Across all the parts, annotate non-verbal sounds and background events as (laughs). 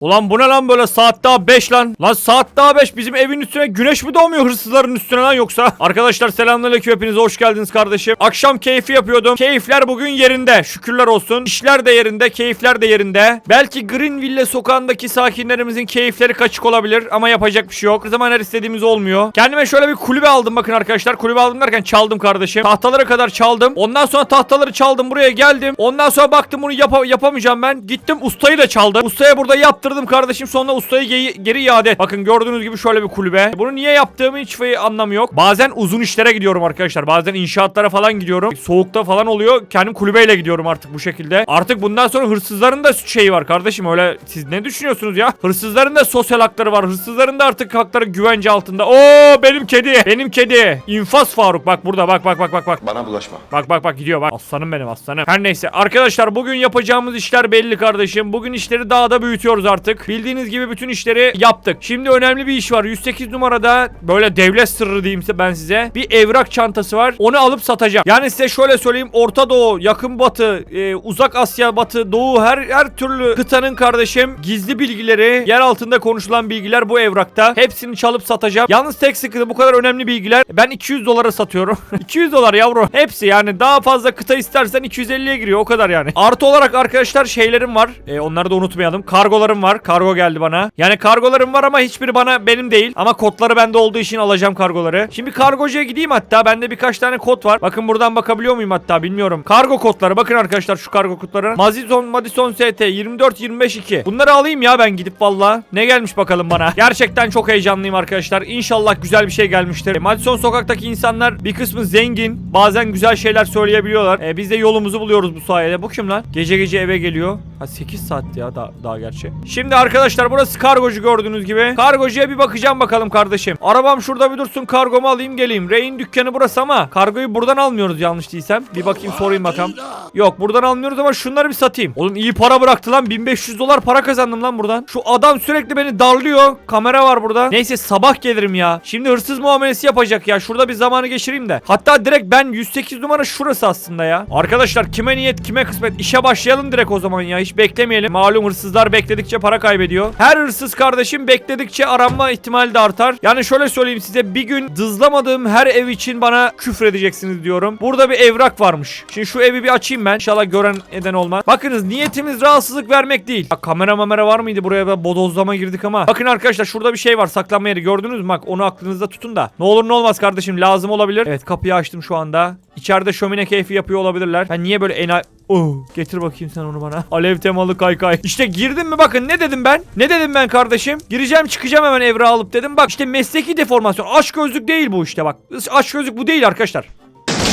Ulan bu ne lan böyle saat daha 5 lan. Lan saat daha 5 bizim evin üstüne güneş mi doğmuyor hırsızların üstüne lan yoksa? (laughs) Arkadaşlar selamünaleyküm hepiniz hoş geldiniz kardeşim. Akşam keyfi yapıyordum. Keyifler bugün yerinde. Şükürler olsun. İşler de yerinde, keyifler de yerinde. Belki Greenville sokağındaki sakinlerimizin keyifleri kaçık olabilir ama yapacak bir şey yok. Her zaman her istediğimiz olmuyor. Kendime şöyle bir kulübe aldım bakın arkadaşlar. Kulübe aldım derken çaldım kardeşim. Tahtalara kadar çaldım. Ondan sonra tahtaları çaldım buraya geldim. Ondan sonra baktım bunu yapa- yapamayacağım ben. Gittim ustayı da çaldım. Ustaya burada yaptırdım kardeşim. Sonra ustayı ge- geri iade et. Bakın gördüğünüz gibi şöyle bir kulübe. Bunu niye yaptığımın hiçbir anlamı yok. Bazen uzun işlere gidiyorum arkadaşlar. Bazen inşaatlara falan gidiyorum. Soğukta falan oluyor. Kendim kulübeyle gidiyorum artık bu şekilde. Artık bundan sonra hırsızların da şeyi var kardeşim. Öyle siz ne düşünüyorsunuz ya? Hırsızların da sosyal hakları var. Hırsızların da artık hakları güvence altında. Oo benim kedi. Benim kedi. İnfaz Faruk. Bak burada bak bak bak bak bak. Bana bulaşma. Bak bak bak gidiyor bak. Aslanım benim aslanım. Her neyse arkadaşlar bugün yapacağımız işler belli kardeşim. Bugün işleri daha da büyütüyoruz artık. Bildiğiniz gibi bütün işleri yaptık. Şimdi önemli bir iş var. 108 numarada böyle devlet sırrı diyeyimse ben size. Bir evrak çantası var. Onu alıp satacağım. Yani size şöyle söyleyeyim. Orta Doğu, Yakın Batı, e, Uzak Asya, Batı, Doğu her her türlü kıtanın kardeşim gizli bilgileri, yer altında konuşulan bilgiler bu evrakta. Hepsini çalıp satacağım. Yalnız tek sıkıntı bu kadar önemli bilgiler. Ben 200 dolara satıyorum. (laughs) 200 dolar yavrum. Hepsi yani daha fazla kıta istersen 250'ye giriyor o kadar yani. Artı olarak arkadaşlar şeylerim var. E, onları da unutmayalım. Kargolarım var. Kargo geldi bana. Yani kargolarım var ama hiçbiri bana benim değil. Ama kodları bende olduğu için alacağım kargoları. Şimdi kargocuya gideyim hatta. Bende birkaç tane kod var. Bakın buradan bakabiliyor muyum hatta bilmiyorum. Kargo kodları. Bakın arkadaşlar şu kargo kodları. Madison Madison ST 24 25 2. Bunları alayım ya ben gidip valla. Ne gelmiş bakalım bana. (laughs) Gerçekten çok heyecanlıyım arkadaşlar. İnşallah güzel bir şey gelmiştir. E, Madison sokaktaki insanlar bir kısmı zengin. Bazen güzel şeyler söyleyebiliyorlar. E, biz de yolumuzu buluyoruz bu sayede. Bu kim lan? Gece gece eve geliyor. Ha 8 saat ya daha, daha gerçi. Şimdi arkadaşlar burası kargocu gördüğünüz gibi. Kargocuya bir bakacağım bakalım kardeşim. Arabam şurada bir dursun kargomu alayım geleyim. Rey'in dükkanı burası ama kargoyu buradan almıyoruz yanlış değilsem. Bir bakayım sorayım bakalım. Yok buradan almıyoruz ama şunları bir satayım. Oğlum iyi para bıraktı lan. 1500 dolar para kazandım lan buradan. Şu adam sürekli beni darlıyor. Kamera var burada. Neyse sabah gelirim ya. Şimdi hırsız muamelesi yapacak ya. Şurada bir zamanı geçireyim de. Hatta direkt ben 108 numara şurası aslında ya. Arkadaşlar kime niyet kime kısmet. İşe başlayalım direkt o zaman ya. Hiç beklemeyelim. Malum hırsızlar bekledikçe para kaybediyor. Her hırsız kardeşim bekledikçe aranma ihtimali de artar. Yani şöyle söyleyeyim size bir gün dızlamadığım her ev için bana küfür edeceksiniz diyorum. Burada bir evrak varmış. Şimdi şu evi bir açayım ben. İnşallah gören eden olmaz. Bakınız niyetimiz rahatsızlık vermek değil. Bak kamera mamera var mıydı buraya ben bodozlama girdik ama. Bakın arkadaşlar şurada bir şey var saklanma yeri gördünüz mü? Bak onu aklınızda tutun da. Ne olur ne olmaz kardeşim lazım olabilir. Evet kapıyı açtım şu anda. İçeride şömine keyfi yapıyor olabilirler. Ben niye böyle ena... Oh, getir bakayım sen onu bana. Alev temalı kaykay. İşte girdim mi bakın ne dedim ben? Ne dedim ben kardeşim? Gireceğim çıkacağım hemen evra alıp dedim. Bak işte mesleki deformasyon. Aşk gözlük değil bu işte bak. Aşk gözlük bu değil arkadaşlar.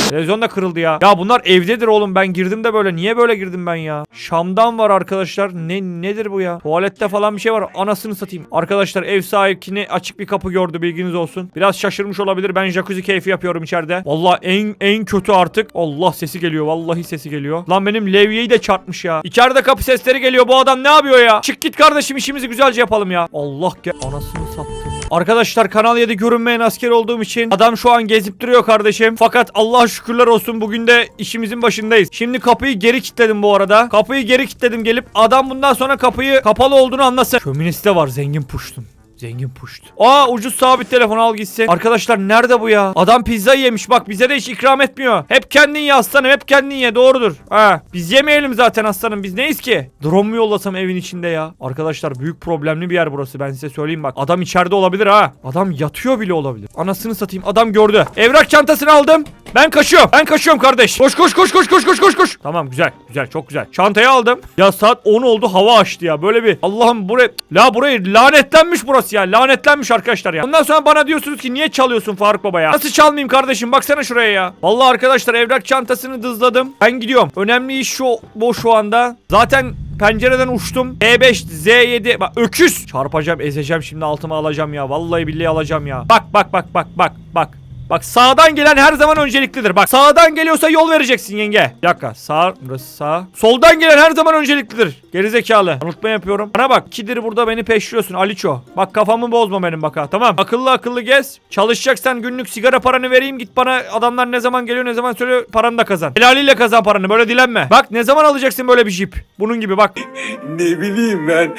Televizyon da kırıldı ya. Ya bunlar evdedir oğlum. Ben girdim de böyle. Niye böyle girdim ben ya? Şamdan var arkadaşlar. Ne nedir bu ya? Tuvalette falan bir şey var. Anasını satayım. Arkadaşlar ev sahibini açık bir kapı gördü bilginiz olsun. Biraz şaşırmış olabilir. Ben jacuzzi keyfi yapıyorum içeride. Vallahi en en kötü artık. Allah sesi geliyor. Vallahi sesi geliyor. Lan benim levyeyi de çarpmış ya. İçeride kapı sesleri geliyor. Bu adam ne yapıyor ya? Çık git kardeşim işimizi güzelce yapalım ya. Allah gel. Anasını sattım. Arkadaşlar Kanal 7 görünmeyen asker olduğum için adam şu an gezip duruyor kardeşim. Fakat Allah şükürler olsun bugün de işimizin başındayız. Şimdi kapıyı geri kilitledim bu arada. Kapıyı geri kilitledim gelip adam bundan sonra kapıyı kapalı olduğunu anlasın. De var zengin puştum. Zengin puşt. Aa ucuz sabit telefon al gitsin. Arkadaşlar nerede bu ya? Adam pizza yemiş bak bize de hiç ikram etmiyor. Hep kendin ye aslanım hep kendin ye doğrudur. Ha biz yemeyelim zaten aslanım biz neyiz ki? Drone mu yollasam evin içinde ya? Arkadaşlar büyük problemli bir yer burası ben size söyleyeyim bak. Adam içeride olabilir ha. Adam yatıyor bile olabilir. Anasını satayım adam gördü. Evrak çantasını aldım. Ben kaçıyorum. Ben kaçıyorum kardeş. Koş koş koş koş koş koş koş koş. Tamam güzel güzel çok güzel. Çantayı aldım. Ya saat 10 oldu hava açtı ya. Böyle bir Allah'ım buraya la burayı lanetlenmiş burası ya. Lanetlenmiş arkadaşlar ya. Ondan sonra bana diyorsunuz ki niye çalıyorsun Faruk Baba ya? Nasıl çalmayayım kardeşim? Baksana şuraya ya. Vallahi arkadaşlar evrak çantasını dızladım. Ben gidiyorum. Önemli iş şu bu şu anda. Zaten Pencereden uçtum. E5, Z7. Bak öküz. Çarpacağım, ezeceğim şimdi altıma alacağım ya. Vallahi billahi alacağım ya. Bak bak bak bak bak bak. Bak sağdan gelen her zaman önceliklidir. Bak sağdan geliyorsa yol vereceksin yenge. Bir dakika sağ burası sağ. Soldan gelen her zaman önceliklidir. Gerizekalı. Unutma yapıyorum. Bana bak kidir burada beni peşliyorsun Aliço. Bak kafamı bozma benim bak ha tamam. Akıllı akıllı gez. Çalışacaksan günlük sigara paranı vereyim git bana adamlar ne zaman geliyor ne zaman söylüyor paranı da kazan. Helaliyle kazan paranı böyle dilenme. Bak ne zaman alacaksın böyle bir jip. Bunun gibi bak. (laughs) Ne bileyim ben.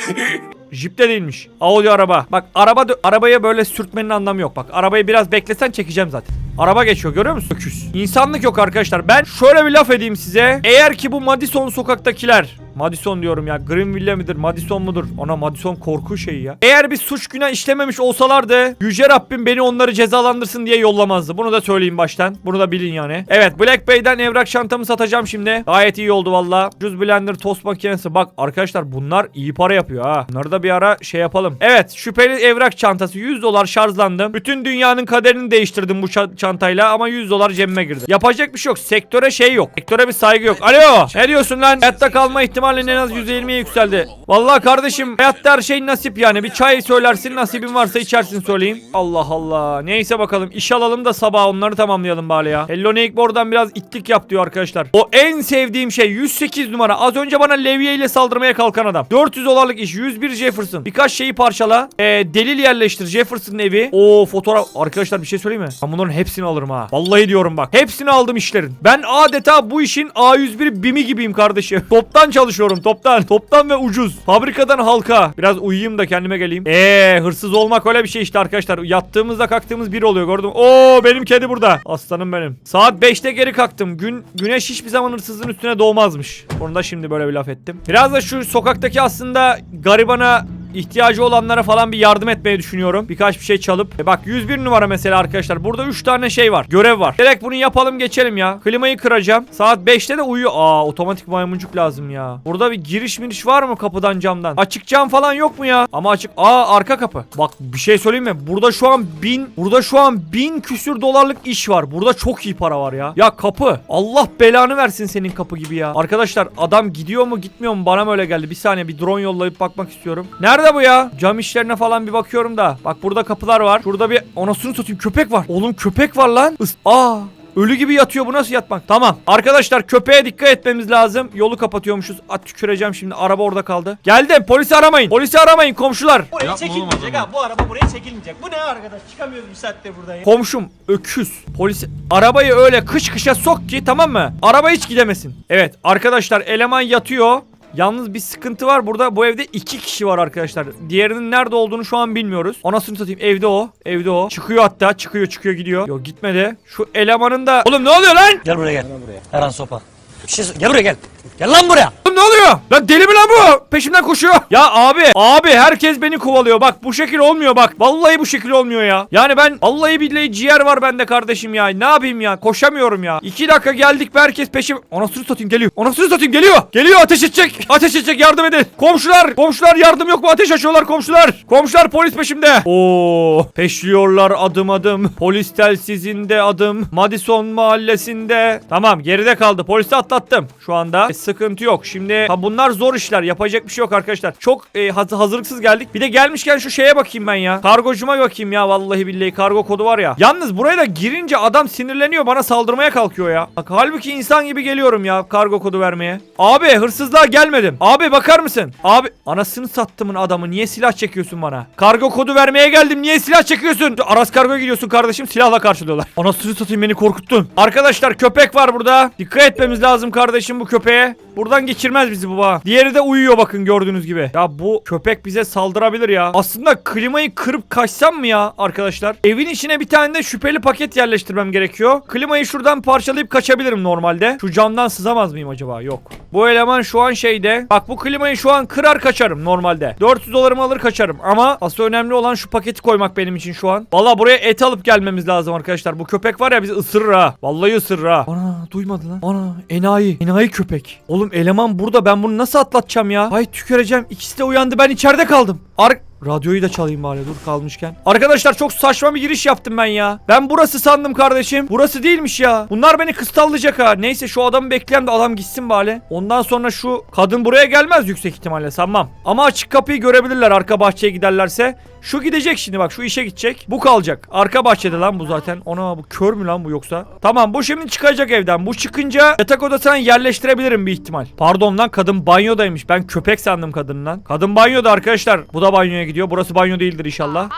Jeep de değilmiş. Audi araba. Bak araba arabaya böyle sürtmenin anlamı yok. Bak arabayı biraz beklesen çekeceğim zaten. Araba geçiyor görüyor musun? Öküz. İnsanlık yok arkadaşlar. Ben şöyle bir laf edeyim size. Eğer ki bu Madison sokaktakiler Madison diyorum ya. Greenville midir? Madison mudur? Ona Madison korku şeyi ya. Eğer bir suç günah işlememiş olsalardı Yüce Rabbim beni onları cezalandırsın diye yollamazdı. Bunu da söyleyeyim baştan. Bunu da bilin yani. Evet Black Bay'den evrak çantamı satacağım şimdi. Gayet iyi oldu valla. Ucuz blender tost makinesi. Bak arkadaşlar bunlar iyi para yapıyor ha. Bunları da bir ara şey yapalım. Evet şüpheli evrak çantası 100 dolar şarjlandım. Bütün dünyanın kaderini değiştirdim bu ça- çantayla ama 100 dolar cebime girdi. Yapacak bir şey yok. Sektöre şey yok. Sektöre bir saygı yok. Alo ne diyorsun lan? Hayatta kalma ihtimalin en az %20'ye yükseldi. Vallahi kardeşim hayatta her şey nasip yani. Bir çay söylersin nasibin varsa içersin söyleyeyim. Allah Allah. Neyse bakalım iş alalım da sabah onları tamamlayalım bari ya. Hello Board'dan biraz itlik yap diyor arkadaşlar. O en sevdiğim şey 108 numara. Az önce bana levye ile saldırmaya kalkan adam. 400 dolarlık iş 101 Jefferson. Birkaç şeyi parçala. Ee, delil yerleştir Jefferson'ın evi. O fotoğraf. Arkadaşlar bir şey söyleyeyim mi? Ben bunların hepsini alırım ha. Vallahi diyorum bak. Hepsini aldım işlerin. Ben adeta bu işin A101 bimi gibiyim kardeşim. (laughs) Toptan çalışıyorum toptan. Toptan ve ucuz. Fabrikadan halka. Biraz uyuyayım da kendime geleyim. Eee hırsız olmak öyle bir şey işte arkadaşlar. Yattığımızda kalktığımız bir oluyor gördüm. Oo benim kedi burada. Aslanım benim. Saat 5'te geri kalktım. Gün güneş hiçbir zaman hırsızın üstüne doğmazmış. Onu da şimdi böyle bir laf ettim. Biraz da şu sokaktaki aslında garibana ihtiyacı olanlara falan bir yardım etmeyi düşünüyorum. Birkaç bir şey çalıp. E bak 101 numara mesela arkadaşlar. Burada 3 tane şey var. Görev var. Direkt bunu yapalım geçelim ya. Klimayı kıracağım. Saat 5'te de uyuyor. Aa otomatik maymuncuk lazım ya. Burada bir giriş miriş var mı kapıdan camdan? Açık cam falan yok mu ya? Ama açık. Aa arka kapı. Bak bir şey söyleyeyim mi? Burada şu an bin burada şu an bin küsür dolarlık iş var. Burada çok iyi para var ya. Ya kapı. Allah belanı versin senin kapı gibi ya. Arkadaşlar adam gidiyor mu gitmiyor mu bana mı öyle geldi? Bir saniye bir drone yollayıp bakmak istiyorum. Nerede bu ya? Cam işlerine falan bir bakıyorum da. Bak burada kapılar var. Şurada bir anasını satayım köpek var. Oğlum köpek var lan. Is Aa Ölü gibi yatıyor bu nasıl yatmak? Tamam. Arkadaşlar köpeğe dikkat etmemiz lazım. Yolu kapatıyormuşuz. At tüküreceğim şimdi. Araba orada kaldı. Geldim. Polisi aramayın. Polisi aramayın komşular. Buraya Yapma çekilmeyecek ha. Bu araba buraya çekilmeyecek. Bu ne arkadaş? Çıkamıyoruz bir saatte buradan ya. Komşum öküz. Polis arabayı öyle kış kışa sok ki tamam mı? Araba hiç gidemesin. Evet arkadaşlar eleman yatıyor. Yalnız bir sıkıntı var burada. Bu evde iki kişi var arkadaşlar. Diğerinin nerede olduğunu şu an bilmiyoruz. Anasını satayım. Evde o. Evde o. Çıkıyor hatta. Çıkıyor çıkıyor gidiyor. Yok gitmedi. Şu elemanın da... Oğlum ne oluyor lan? Gel buraya gel. Eren sopa. Şey Gel buraya gel. Gel lan buraya. Oğlum ne oluyor? Lan deli mi lan bu? Peşimden koşuyor. Ya abi, abi herkes beni kovalıyor. Bak bu şekil olmuyor bak. Vallahi bu şekil olmuyor ya. Yani ben vallahi billahi ciğer var bende kardeşim ya. Ne yapayım ya? Koşamıyorum ya. İki dakika geldik be herkes peşim. Anasını satayım geliyor. Anasını satayım geliyor. Geliyor ateş edecek. Ateş edecek yardım edin. Komşular. Komşular yardım yok mu? Ateş açıyorlar komşular. Komşular polis peşimde. Oo. Peşliyorlar adım adım. Polis telsizinde adım. Madison mahallesinde. Tamam geride kaldı. Polisi atlattım şu anda. E, sıkıntı yok. Şimdi ha, bunlar zor işler. Yapacak bir şey yok arkadaşlar. Çok e, haz- hazırlıksız geldik. Bir de gelmişken şu şeye bakayım ben ya. Kargocuma bakayım ya vallahi billahi kargo kodu var ya. Yalnız buraya da girince adam sinirleniyor bana saldırmaya kalkıyor ya. Bak halbuki insan gibi geliyorum ya kargo kodu vermeye. Abi hırsızlığa gelmedim. Abi bakar mısın? Abi anasını sattımın adamı niye silah çekiyorsun bana? Kargo kodu vermeye geldim niye silah çekiyorsun? Aras kargoya gidiyorsun kardeşim silahla karşılıyorlar. Anasını satayım beni korkuttun. Arkadaşlar köpek var burada. Dikkat etmemiz lazım kardeşim bu köpeğe. Buradan geçirmez bizi baba. Diğeri de uyuyor bakın gördüğünüz gibi. Ya bu köpek bize saldırabilir ya. Aslında klimayı kırıp kaçsam mı ya arkadaşlar? Evin içine bir tane de şüpheli paket yerleştirmem gerekiyor. Klimayı şuradan parçalayıp kaçabilirim normalde. Şu camdan sızamaz mıyım acaba? Yok. Bu eleman şu an şeyde. Bak bu klimayı şu an kırar kaçarım normalde. 400 dolarımı alır kaçarım. Ama asıl önemli olan şu paketi koymak benim için şu an. Valla buraya et alıp gelmemiz lazım arkadaşlar. Bu köpek var ya bizi ısırır ha. Vallahi ısırır ha. Ana duymadı lan. Ana enayi. Enayi köpek. Oğlum eleman burada ben bunu nasıl atlatacağım ya? Ay tüküreceğim. İkisi de uyandı ben içeride kaldım. Ar Radyoyu da çalayım bari dur kalmışken. Arkadaşlar çok saçma bir giriş yaptım ben ya. Ben burası sandım kardeşim. Burası değilmiş ya. Bunlar beni kıstallayacak ha. Neyse şu adamı bekleyen de adam gitsin bari. Ondan sonra şu kadın buraya gelmez yüksek ihtimalle sanmam. Ama açık kapıyı görebilirler arka bahçeye giderlerse. Şu gidecek şimdi bak şu işe gidecek. Bu kalacak. Arka bahçede lan bu zaten. Ona bu kör mü lan bu yoksa? Tamam bu şimdi çıkacak evden. Bu çıkınca yatak odasına yerleştirebilirim bir ihtimal. Pardon lan kadın banyodaymış. Ben köpek sandım kadından. Kadın banyoda arkadaşlar. Bu da banyoya gidiyor. Burası banyo değildir inşallah.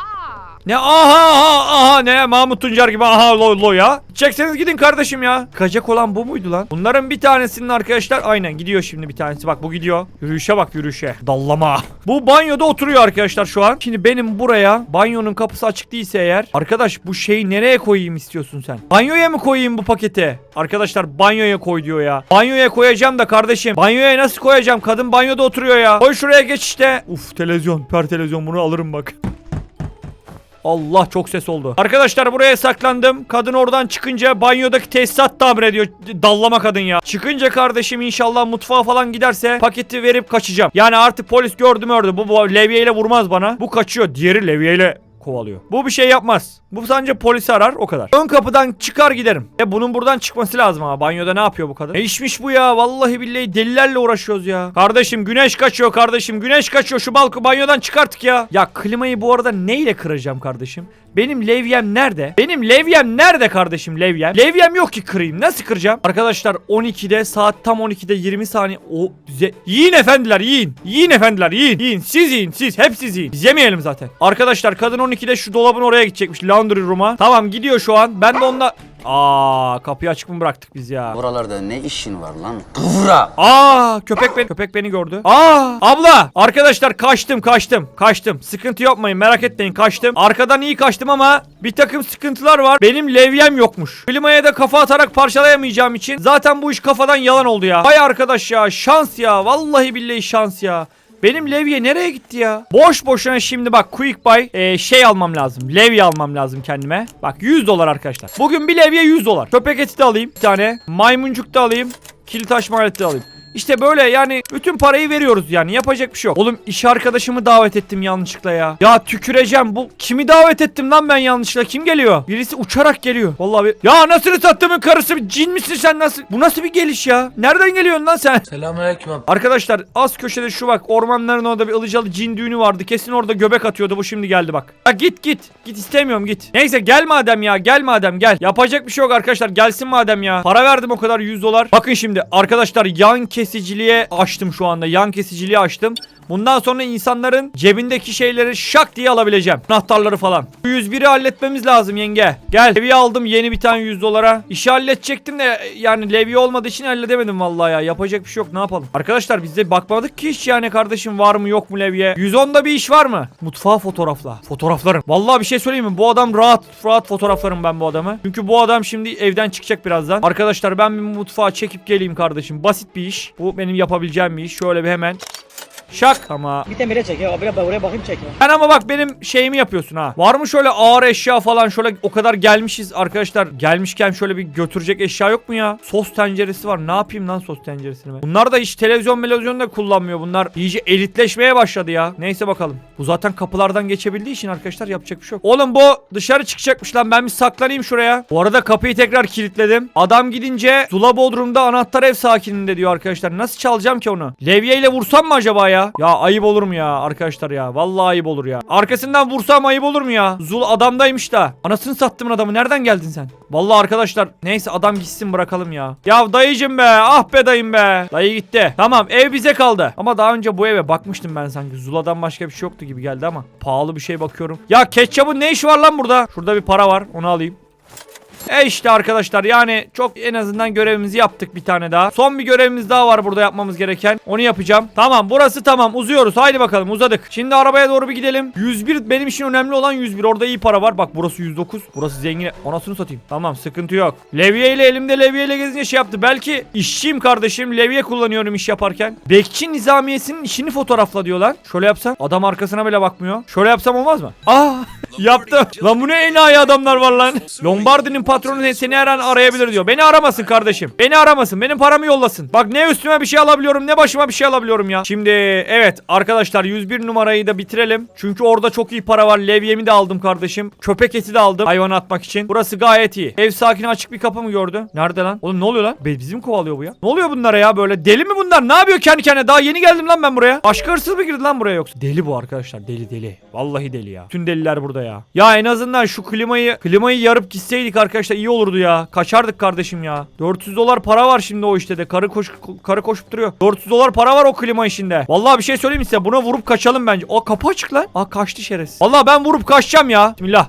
Ne aha aha aha ne Mahmut Tuncer gibi aha lo lo ya. Çekseniz gidin kardeşim ya. Kaçak olan bu muydu lan? Bunların bir tanesinin arkadaşlar aynen gidiyor şimdi bir tanesi. Bak bu gidiyor. Yürüyüşe bak yürüyüşe. Dallama. Bu banyoda oturuyor arkadaşlar şu an. Şimdi benim buraya banyonun kapısı açık değilse eğer. Arkadaş bu şeyi nereye koyayım istiyorsun sen? Banyoya mı koyayım bu paketi? Arkadaşlar banyoya koy diyor ya. Banyoya koyacağım da kardeşim. Banyoya nasıl koyacağım? Kadın banyoda oturuyor ya. Koy şuraya geç işte. Uf televizyon. Per televizyon bunu alırım bak. Allah çok ses oldu. Arkadaşlar buraya saklandım. Kadın oradan çıkınca banyodaki tesisat tamir ediyor. Dallama kadın ya. Çıkınca kardeşim inşallah mutfağa falan giderse paketi verip kaçacağım. Yani artık polis gördüm ördü. Bu, bu levyeyle vurmaz bana. Bu kaçıyor. Diğeri levyeyle kovalıyor. Bu bir şey yapmaz. Bu sadece polisi arar o kadar. Ön kapıdan çıkar giderim. E bunun buradan çıkması lazım ama banyoda ne yapıyor bu kadın? Ne işmiş bu ya? Vallahi billahi delilerle uğraşıyoruz ya. Kardeşim güneş kaçıyor kardeşim. Güneş kaçıyor. Şu balkı banyodan çıkarttık ya. Ya klimayı bu arada neyle kıracağım kardeşim? Benim levyem nerede? Benim levyem nerede kardeşim levyem? Levyem yok ki kırayım. Nasıl kıracağım? Arkadaşlar 12'de saat tam 12'de 20 saniye. O bize yiyin efendiler yiyin. Yiyin efendiler yiyin. Yiyin. Siz yiyin siz. Hep siz yiyin. Biz yemeyelim zaten. Arkadaşlar kadın 12'de şu dolabın oraya gidecekmiş. Laundry room'a. Tamam gidiyor şu an. Ben de onunla... Aa kapıyı açık mı bıraktık biz ya? Buralarda ne işin var lan? Kıvra! Aa köpek beni köpek beni gördü. Aa abla arkadaşlar kaçtım kaçtım kaçtım. Sıkıntı yapmayın merak etmeyin kaçtım. Arkadan iyi kaçtım ama bir takım sıkıntılar var. Benim levyem yokmuş. Klimaya da kafa atarak parçalayamayacağım için zaten bu iş kafadan yalan oldu ya. Vay arkadaş ya şans ya vallahi billahi şans ya. Benim levye nereye gitti ya? Boş boşuna şimdi bak quick buy e, şey almam lazım. Levye almam lazım kendime. Bak 100 dolar arkadaşlar. Bugün bir levye 100 dolar. Köpek eti de alayım bir tane. Maymuncuk da alayım. Kilit açma aleti de alayım. İşte böyle yani bütün parayı veriyoruz yani yapacak bir şey yok. Oğlum iş arkadaşımı davet ettim yanlışlıkla ya. Ya tüküreceğim bu kimi davet ettim lan ben yanlışlıkla kim geliyor? Birisi uçarak geliyor. Vallahi bir... Ya nasıl sattığımın karısı cin misin sen nasıl? Bu nasıl bir geliş ya? Nereden geliyorsun lan sen? Selamünaleyküm abi. Arkadaşlar az köşede şu bak ormanların orada bir ılıcalı cin düğünü vardı. Kesin orada göbek atıyordu bu şimdi geldi bak. Ya git git. Git istemiyorum git. Neyse gel madem ya gel madem gel. Yapacak bir şey yok arkadaşlar gelsin madem ya. Para verdim o kadar 100 dolar. Bakın şimdi arkadaşlar yan kesiciliğe açtım şu anda. Yan kesiciliği açtım. Bundan sonra insanların cebindeki şeyleri şak diye alabileceğim. Anahtarları falan. Bu 101'i halletmemiz lazım yenge. Gel. Levye aldım yeni bir tane 100 dolara. İşi halledecektim de yani levye olmadığı için halledemedim vallahi ya. Yapacak bir şey yok ne yapalım. Arkadaşlar biz de bakmadık ki hiç yani kardeşim var mı yok mu levye. 110'da bir iş var mı? Mutfağı fotoğrafla. Fotoğraflarım. Vallahi bir şey söyleyeyim mi? Bu adam rahat rahat fotoğraflarım ben bu adamı. Çünkü bu adam şimdi evden çıkacak birazdan. Arkadaşlar ben bir mutfağa çekip geleyim kardeşim. Basit bir iş. Bu benim yapabileceğim bir iş. Şöyle bir hemen Şak ama Bir temire çek ya. Buraya, buraya bakayım çekme. sen ama bak benim şeyimi yapıyorsun ha. Var mı şöyle ağır eşya falan şöyle o kadar gelmişiz arkadaşlar. Gelmişken şöyle bir götürecek eşya yok mu ya? Sos tenceresi var. Ne yapayım lan sos tenceresini ben? Bunlar da hiç televizyon televizyon da kullanmıyor. Bunlar iyice elitleşmeye başladı ya. Neyse bakalım. Bu zaten kapılardan geçebildiği için arkadaşlar yapacak bir şey yok. Oğlum bu dışarı çıkacakmış lan. Ben bir saklanayım şuraya. Bu arada kapıyı tekrar kilitledim. Adam gidince Zula Bodrum'da anahtar ev sakininde diyor arkadaşlar. Nasıl çalacağım ki onu? Levyeyle vursam mı acaba ya? Ya ayıp olur mu ya arkadaşlar ya? Vallahi ayıp olur ya. Arkasından vursam ayıp olur mu ya? Zul adamdaymış da. Anasını sattımın adamı. Nereden geldin sen? Vallahi arkadaşlar neyse adam gitsin bırakalım ya. Ya dayıcım be. Ah be dayım be. Dayı gitti. Tamam ev bize kaldı. Ama daha önce bu eve bakmıştım ben sanki. Zula'dan başka bir şey yoktu gibi geldi ama. Pahalı bir şey bakıyorum. Ya ketçabın ne işi var lan burada? Şurada bir para var. Onu alayım. E işte arkadaşlar yani çok en azından görevimizi yaptık bir tane daha. Son bir görevimiz daha var burada yapmamız gereken. Onu yapacağım. Tamam burası tamam uzuyoruz. Haydi bakalım uzadık. Şimdi arabaya doğru bir gidelim. 101 benim için önemli olan 101. Orada iyi para var. Bak burası 109. Burası zengin. Anasını satayım. Tamam sıkıntı yok. Levye ile elimde levye ile gezince şey yaptı. Belki işçiyim kardeşim. Levye kullanıyorum iş yaparken. Bekçi nizamiyesinin işini fotoğrafla diyor lan. Şöyle yapsam. Adam arkasına bile bakmıyor. Şöyle yapsam olmaz mı? Aa yaptım. Lan bu ne enayi adamlar var lan. Lombardi'nin patronu seni her an arayabilir diyor. Beni aramasın kardeşim. Beni aramasın. Benim paramı yollasın. Bak ne üstüme bir şey alabiliyorum ne başıma bir şey alabiliyorum ya. Şimdi evet arkadaşlar 101 numarayı da bitirelim. Çünkü orada çok iyi para var. Levyemi de aldım kardeşim. Köpek eti de aldım hayvana atmak için. Burası gayet iyi. Ev sakini açık bir kapı mı gördü? Nerede lan? Oğlum ne oluyor lan? Be bizi mi kovalıyor bu ya? Ne oluyor bunlara ya böyle? Deli mi bunlar? Ne yapıyor kendi kendine? Daha yeni geldim lan ben buraya. Başka hırsız mı girdi lan buraya yoksa? Deli bu arkadaşlar. Deli deli. Vallahi deli ya. Tüm deliler burada ya. Ya. Ya en azından şu klimayı klimayı yarıp gitseydik arkadaşlar iyi olurdu ya. Kaçardık kardeşim ya. 400 dolar para var şimdi o işte de. Karı koş karı koşup duruyor. 400 dolar para var o klima işinde. Vallahi bir şey söyleyeyim size. Buna vurup kaçalım bence. O kapı açık lan. Aa kaçtı şerefsiz. Vallahi ben vurup kaçacağım ya. Bismillah.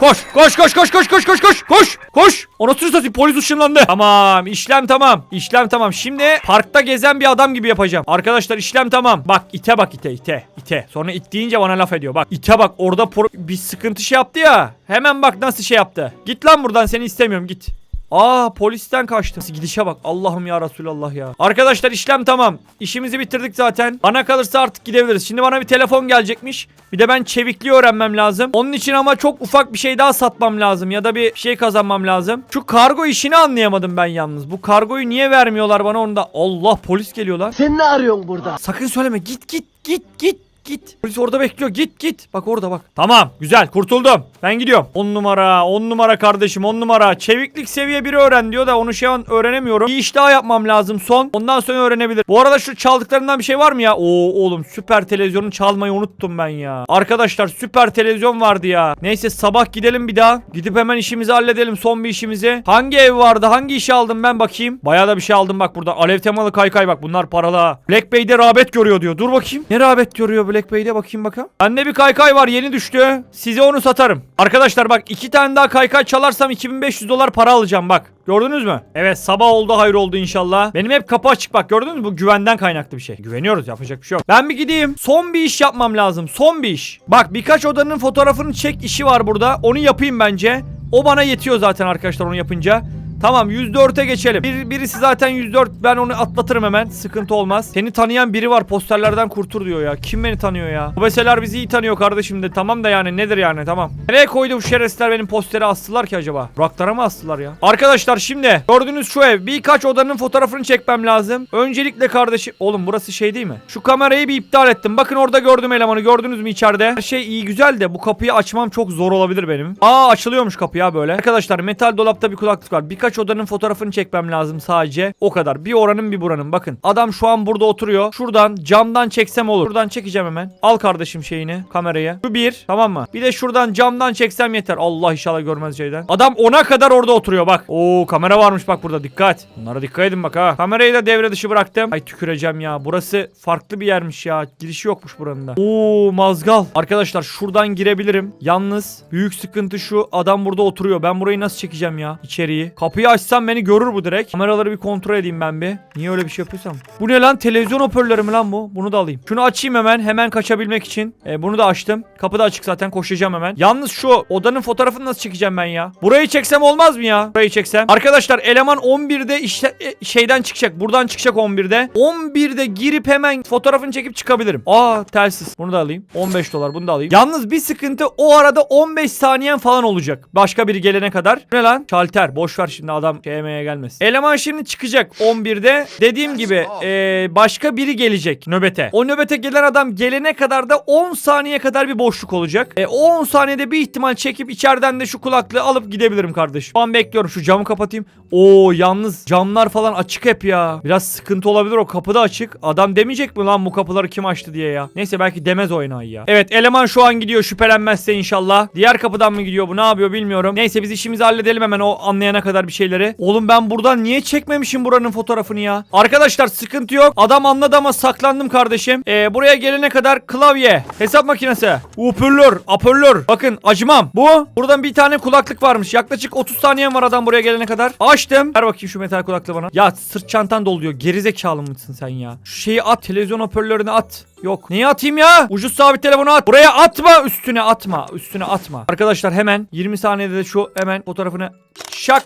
Koş koş koş koş koş koş koş koş koş koş. Anasını satayım polis ışınlandı. Tamam işlem tamam. İşlem tamam. Şimdi parkta gezen bir adam gibi yapacağım. Arkadaşlar işlem tamam. Bak ite bak ite ite ite. Sonra it deyince bana laf ediyor. Bak ite bak orada bir sıkıntı şey yaptı ya. Hemen bak nasıl şey yaptı. Git lan buradan seni istemiyorum git. Aa polisten kaçtım. Gidişe bak. Allah'ım ya Resulallah ya. Arkadaşlar işlem tamam. İşimizi bitirdik zaten. Bana kalırsa artık gidebiliriz. Şimdi bana bir telefon gelecekmiş. Bir de ben çevikliği öğrenmem lazım. Onun için ama çok ufak bir şey daha satmam lazım. Ya da bir şey kazanmam lazım. Şu kargo işini anlayamadım ben yalnız. Bu kargoyu niye vermiyorlar bana onu da. Allah polis geliyor lan. Sen ne arıyorsun burada? Sakın söyleme. Git git git git. Git. Polis orada bekliyor. Git git. Bak orada bak. Tamam. Güzel. Kurtuldum. Ben gidiyorum. 10 numara. 10 numara kardeşim. 10 numara. Çeviklik seviye 1 öğren diyor da onu şu an öğrenemiyorum. Bir iş daha yapmam lazım son. Ondan sonra öğrenebilir. Bu arada şu çaldıklarından bir şey var mı ya? Oo oğlum süper televizyonu çalmayı unuttum ben ya. Arkadaşlar süper televizyon vardı ya. Neyse sabah gidelim bir daha. Gidip hemen işimizi halledelim. Son bir işimizi. Hangi ev vardı? Hangi işi aldım ben bakayım. Bayağı da bir şey aldım bak burada. Alev temalı kaykay bak. Bunlar paralı ha. Black Bay'de rağbet görüyor diyor. Dur bakayım. Ne rağbet görüyor Black Bay'de bakayım bakalım. Bende bir kaykay var yeni düştü. Size onu satarım. Arkadaşlar bak iki tane daha kaykay çalarsam 2500 dolar para alacağım bak. Gördünüz mü? Evet sabah oldu hayır oldu inşallah. Benim hep kapı açık bak gördünüz mü? Bu güvenden kaynaklı bir şey. Güveniyoruz yapacak bir şey yok. Ben bir gideyim. Son bir iş yapmam lazım. Son bir iş. Bak birkaç odanın fotoğrafını çek işi var burada. Onu yapayım bence. O bana yetiyor zaten arkadaşlar onu yapınca. Tamam 104'e geçelim. Bir, birisi zaten 104 ben onu atlatırım hemen. Sıkıntı olmaz. Seni tanıyan biri var posterlerden kurtur diyor ya. Kim beni tanıyor ya? Bu meseler bizi iyi tanıyor kardeşim de. Tamam da yani nedir yani tamam. Nereye koydu bu şerefsizler benim posteri astılar ki acaba? Buraklara mı astılar ya? Arkadaşlar şimdi gördüğünüz şu ev. Birkaç odanın fotoğrafını çekmem lazım. Öncelikle kardeşim. Oğlum burası şey değil mi? Şu kamerayı bir iptal ettim. Bakın orada gördüm elemanı. Gördünüz mü içeride? Her şey iyi güzel de bu kapıyı açmam çok zor olabilir benim. Aa açılıyormuş kapı ya böyle. Arkadaşlar metal dolapta bir kulaklık var. Birkaç odanın fotoğrafını çekmem lazım sadece. O kadar. Bir oranın bir buranın. Bakın. Adam şu an burada oturuyor. Şuradan camdan çeksem olur. Şuradan çekeceğim hemen. Al kardeşim şeyini kamerayı. Şu bir. Tamam mı? Bir de şuradan camdan çeksem yeter. Allah inşallah görmez şeyden. Adam ona kadar orada oturuyor bak. Oo kamera varmış bak burada. Dikkat. Bunlara dikkat edin bak ha. Kamerayı da devre dışı bıraktım. Ay tüküreceğim ya. Burası farklı bir yermiş ya. Girişi yokmuş buranın da. Oo mazgal. Arkadaşlar şuradan girebilirim. Yalnız büyük sıkıntı şu. Adam burada oturuyor. Ben burayı nasıl çekeceğim ya? İçeriği. Kapıyı açsam beni görür bu direkt. Kameraları bir kontrol edeyim ben bir. Niye öyle bir şey yapıyorsam? Bu ne lan? Televizyon hoparlörü mü lan bu? Bunu da alayım. Şunu açayım hemen. Hemen kaçabilmek için. E, bunu da açtım. Kapı da açık zaten. Koşacağım hemen. Yalnız şu odanın fotoğrafını nasıl çekeceğim ben ya? Burayı çeksem olmaz mı ya? Burayı çeksem. Arkadaşlar eleman 11'de işte e, şeyden çıkacak. Buradan çıkacak 11'de. 11'de girip hemen fotoğrafını çekip çıkabilirim. Aa telsiz. Bunu da alayım. 15 dolar. Bunu da alayım. Yalnız bir sıkıntı o arada 15 saniyen falan olacak. Başka biri gelene kadar. Ne lan? Şalter. Boş ver şimdi adam KM'ye gelmesin. Eleman şimdi çıkacak 11'de. Dediğim gibi e, başka biri gelecek nöbete. O nöbete gelen adam gelene kadar da 10 saniye kadar bir boşluk olacak. E, o 10 saniyede bir ihtimal çekip içeriden de şu kulaklığı alıp gidebilirim kardeşim. Ben bekliyorum şu camı kapatayım. Oo yalnız camlar falan açık hep ya. Biraz sıkıntı olabilir o kapı da açık. Adam demeyecek mi lan bu kapıları kim açtı diye ya. Neyse belki demez o enayi ya. Evet eleman şu an gidiyor şüphelenmezse inşallah. Diğer kapıdan mı gidiyor bu ne yapıyor bilmiyorum. Neyse biz işimizi halledelim hemen o anlayana kadar bir şeyleri. Oğlum ben buradan niye çekmemişim buranın fotoğrafını ya? Arkadaşlar sıkıntı yok. Adam anladı ama saklandım kardeşim. Ee, buraya gelene kadar klavye, hesap makinesi, hoparlör, apörlör. Bakın acımam. Bu. Buradan bir tane kulaklık varmış. Yaklaşık 30 saniyem var adam buraya gelene kadar. Açtım. Ver bakayım şu metal kulaklığı bana. Ya sırt çantan doluyor. Gerizekalı mısın sen ya? Şu şeyi at. Televizyon hoparlörünü at. Yok. Niye atayım ya? Ucuz sabit telefonu at. Buraya atma. Üstüne atma. Üstüne atma. Arkadaşlar hemen 20 saniyede de şu hemen fotoğrafını şak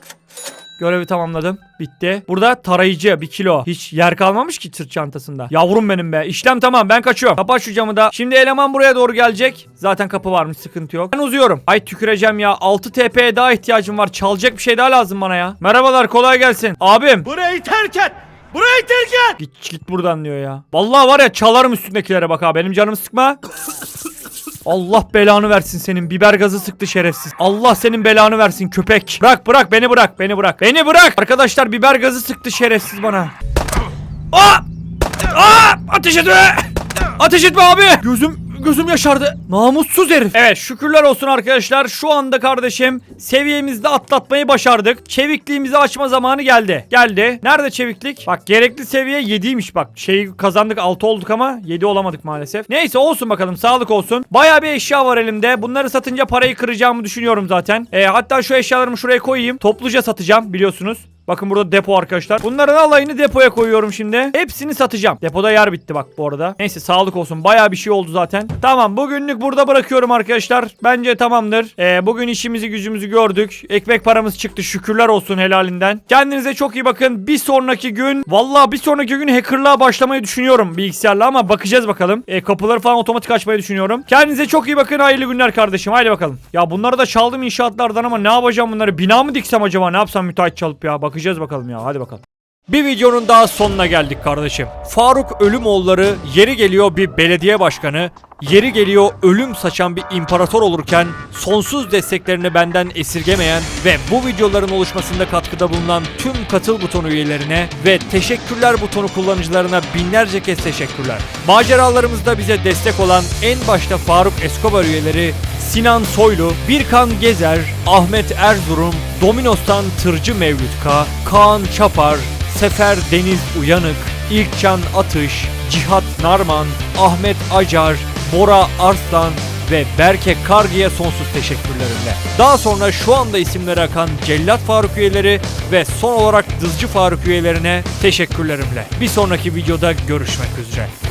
Görevi tamamladım. Bitti. Burada tarayıcı bir kilo. Hiç yer kalmamış ki sırt çantasında. Yavrum benim be. İşlem tamam ben kaçıyorum. Kapat şu camı da. Şimdi eleman buraya doğru gelecek. Zaten kapı varmış sıkıntı yok. Ben uzuyorum. Ay tüküreceğim ya. 6 TP'ye daha ihtiyacım var. Çalacak bir şey daha lazım bana ya. Merhabalar kolay gelsin. Abim. Burayı terk et. Burayı terk et. Git git buradan diyor ya. Vallahi var ya çalarım üstündekilere bak ha. Benim canımı sıkma. Allah belanı versin senin. Biber gazı sıktı şerefsiz. Allah senin belanı versin köpek. Bırak bırak beni bırak beni bırak. Beni bırak. Arkadaşlar biber gazı sıktı şerefsiz bana. Aa! Aa! Ateş etme! Ateş etme abi! Gözüm gözüm yaşardı. Namussuz herif. Evet şükürler olsun arkadaşlar. Şu anda kardeşim seviyemizde atlatmayı başardık. Çevikliğimizi açma zamanı geldi. Geldi. Nerede çeviklik? Bak gerekli seviye 7'ymiş bak. Şeyi kazandık 6 olduk ama 7 olamadık maalesef. Neyse olsun bakalım sağlık olsun. Baya bir eşya var elimde. Bunları satınca parayı kıracağımı düşünüyorum zaten. E, hatta şu eşyalarımı şuraya koyayım. Topluca satacağım biliyorsunuz. Bakın burada depo arkadaşlar. Bunların alayını depoya koyuyorum şimdi. Hepsini satacağım. Depoda yer bitti bak bu arada. Neyse sağlık olsun. Baya bir şey oldu zaten. Tamam bugünlük burada bırakıyorum arkadaşlar. Bence tamamdır. Ee, bugün işimizi gücümüzü gördük. Ekmek paramız çıktı. Şükürler olsun helalinden. Kendinize çok iyi bakın. Bir sonraki gün vallahi bir sonraki gün hackerlığa başlamayı düşünüyorum bilgisayarla ama bakacağız bakalım. Ee, kapıları falan otomatik açmayı düşünüyorum. Kendinize çok iyi bakın. Hayırlı günler kardeşim. Haydi bakalım. Ya bunları da çaldım inşaatlardan ama ne yapacağım bunları? Bina mı diksem acaba? Ne yapsam müteahhit çalıp ya? Bakacağız bakalım ya. Hadi bakalım. Bir videonun daha sonuna geldik kardeşim. Faruk Ölümoğulları yeri geliyor bir belediye başkanı, yeri geliyor ölüm saçan bir imparator olurken sonsuz desteklerini benden esirgemeyen ve bu videoların oluşmasında katkıda bulunan tüm katıl butonu üyelerine ve teşekkürler butonu kullanıcılarına binlerce kez teşekkürler. Maceralarımızda bize destek olan en başta Faruk Escobar üyeleri Sinan Soylu, Birkan Gezer, Ahmet Erzurum, Dominos'tan Tırcı Mevlüt K, Kaan Çapar, Sefer Deniz Uyanık, İlkcan Atış, Cihat Narman, Ahmet Acar, Bora Arslan ve Berke Kargi'ye sonsuz teşekkürlerimle. Daha sonra şu anda isimleri akan Cellat Faruk üyeleri ve son olarak Dızcı Faruk üyelerine teşekkürlerimle. Bir sonraki videoda görüşmek üzere.